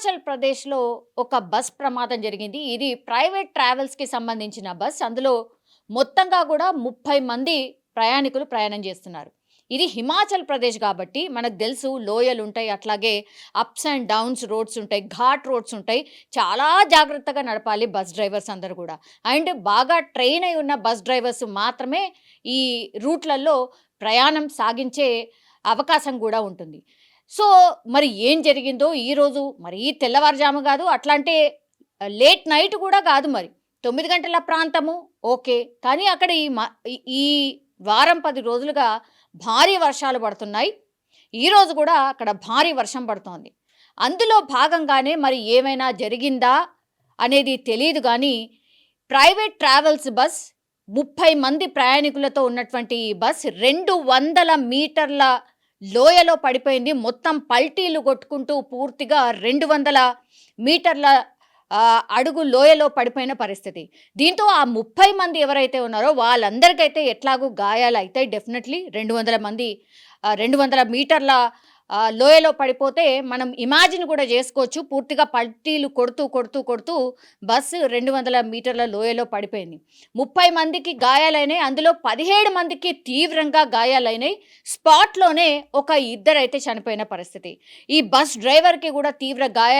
హిమాచల్ ప్రదేశ్లో ఒక బస్ ప్రమాదం జరిగింది. ఇది ప్రైవేట్ ట్రావెల్స్కి సంబంధించిన బస్. అందులో మొత్తంగా కూడా ముప్పై మంది ప్రయాణికులు ప్రయాణం చేస్తున్నారు. ఇది హిమాచల్ ప్రదేశ్ కాబట్టి మనకు తెలుసు లోయలు ఉంటాయి అట్లాగే అప్స్ అండ్ డౌన్స్ రోడ్స్ ఉంటాయి ఘాట్ రోడ్స్ ఉంటాయి. చాలా జాగ్రత్తగా నడపాలి బస్ డ్రైవర్స్ అందరు కూడా. అండ్ బాగా ట్రైన్ అయి ఉన్న బస్ డ్రైవర్స్ మాత్రమే ఈ రూట్లలో ప్రయాణం సాగించే అవకాశం కూడా ఉంటుంది. సో మరి ఏం జరిగిందో ఈరోజు మరి తెల్లవారుజాము కాదు అట్లాంటి లేట్ నైట్ కూడా కాదు మరి. తొమ్మిది గంటల ప్రాంతము ఓకే. కానీ అక్కడ ఈ మ- ఈ- ఈ వారం పది రోజులుగా భారీ వర్షాలు పడుతున్నాయి. ఈరోజు కూడా అక్కడ భారీ వర్షం పడుతోంది. అందులో భాగంగానే మరి ఏమైనా జరిగిందా అనేది తెలియదు కానీ ప్రైవేట్ ట్రావెల్స్ బస్ ముప్పై మంది ప్రయాణికులతో ఉన్నటువంటి ఈ బస్ రెండు వందల మీటర్ల లోయలో పడిపోయింది. మొత్తం పల్టీలు కొట్టుకుంటూ పూర్తిగా రెండు వందల మీటర్ల అడుగు లోయలో పడిపోయిన పరిస్థితి. దీంతో ఆ ముప్పై మంది ఎవరైతే ఉన్నారో వాళ్ళందరికైతే ఎట్లాగూ గాయాలు అయితే డెఫినెట్లీ రెండు వందల మంది రెండు వందల మీటర్ల లోయలో పడిపోతే మనం ఇమాజిన్ కూడా చేసుకోవచ్చు. పూర్తిగా పల్టీలు కొడుతూ కొడుతూ కొడుతూ బస్సు రెండు వందల మీటర్ల లోయలో పడిపోయింది. ముప్పై మందికి గాయాలైనాయి. అందులో పదిహేడు మందికి తీవ్రంగా గాయాలైనాయి. స్పాట్లోనే ఒక ఇద్దరైతే చనిపోయిన పరిస్థితి. ఈ బస్ డ్రైవర్కి కూడా తీవ్ర గాయాలు